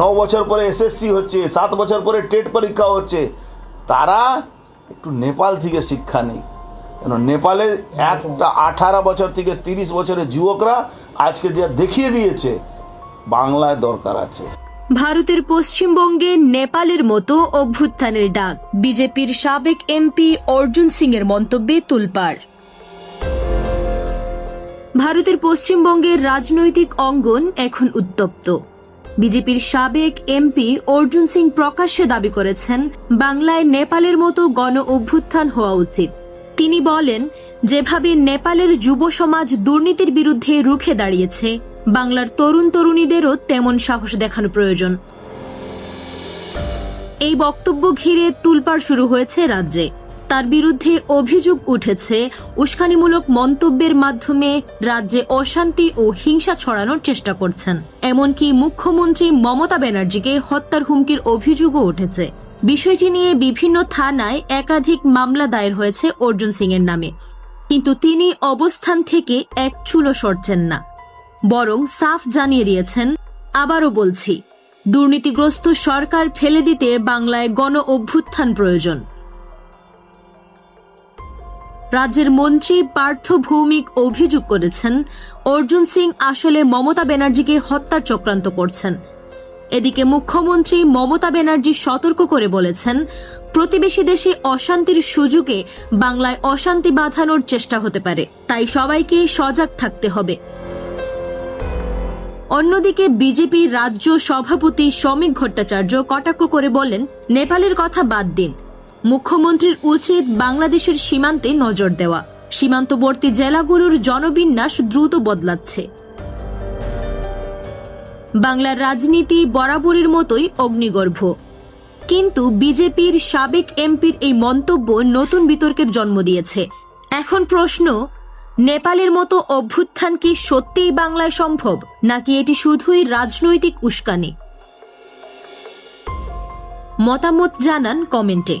ন বছর পরে এসএসসি হচ্ছে, সাত বছর পরে টেট পরীক্ষা হচ্ছে। তারা একটু নেপাল থেকে শিক্ষা নেই। কেন, নেপালে একটা আঠারো বছর থেকে তিরিশ বছরের যুবকরা আজকে যা দেখিয়ে দিয়েছে, বাংলায় দরকার আছে। ভারতের পশ্চিমবঙ্গে নেপালের মতো অভ্যুত্থানের ডাক। বিজেপির সাবেক এমপি অর্জুন সিং এর মন্তব্যে তুলপাড়। ভারতের পশ্চিমবঙ্গের রাজনৈতিক অঙ্গন এখন উত্তপ্ত। বিজেপির সাবেক এমপি অর্জুন সিং প্রকাশ্যে দাবি করেছেন, বাংলায় নেপালের মতো গণ অভ্যুত্থান হওয়া উচিত। তিনি বলেন, যেভাবে নেপালের যুব সমাজ দুর্নীতির বিরুদ্ধে রুখে দাঁড়িয়েছে, বাংলার তরুণ তরুণীদেরও তেমন সাহস দেখানো প্রয়োজন। এই বক্তব্য ঘিরে তুলপাড় শুরু হয়েছে রাজ্যে। তার বিরুদ্ধে অভিযোগ উঠেছে উস্কানিমূলক মন্তব্যের মাধ্যমে রাজ্যে অশান্তি ও হিংসা ছড়ানোর চেষ্টা করছেন। এমনকি মুখ্যমন্ত্রী মমতা ব্যানার্জিকে হত্যার হুমকির অভিযোগও উঠেছে। বিষয়টি নিয়ে বিভিন্ন থানায় একাধিক মামলা দায়ের হয়েছে অর্জুন সিং এর নামে। কিন্তু তিনি অবস্থান থেকে এক চুলো সরছেন না। বরং সাফ জানিয়ে দিয়েছেন, আবারও বলছি, দুর্নীতিগ্রস্ত সরকার ফেলে দিতে বাংলায় গণ অভ্যুত্থান প্রয়োজন। রাজ্যের মন্ত্রী পার্থ ভৌমিক অভিযোগ করেছেন, অর্জুন সিং আসলে মমতা ব্যানার্জিকে হত্যার চক্রান্ত করছেন। এদিকে মুখ্যমন্ত্রী মমতা ব্যানার্জি সতর্ক করে বলেছেন, প্রতিবেশী দেশে অশান্তির সুযোগে বাংলায় অশান্তি বাঁধানোর চেষ্টা হতে পারে, তাই সবাইকে সজাগ থাকতে হবে। অন্যদিকে বিজেপি রাজ্য সভাপতি শ্রমিক ভট্টাচার্য কটাক্ষ করে বলেন, নেপালের কথা বাদ দিন। মুখ্যমন্ত্রীর উচিত বাংলাদেশের সীমান্তে নজর দেওয়া। সীমান্তবর্তী জেলাগুলোর জনবিন্যাস দ্রুত বদলাচ্ছে। বাংলার রাজনীতি বরাবরের মতোই অগ্নিগর্ভ। কিন্তু বিজেপির সাবেক এমপির এই মন্তব্য নতুন বিতর্কের জন্ম দিয়েছে। এখন প্রশ্ন, নেপালের মতো অভ্যুত্থান কি সত্যিই বাংলায় সম্ভব, নাকি এটি শুধুই রাজনৈতিক উস্কানি? মতামত জানান কমেন্টে।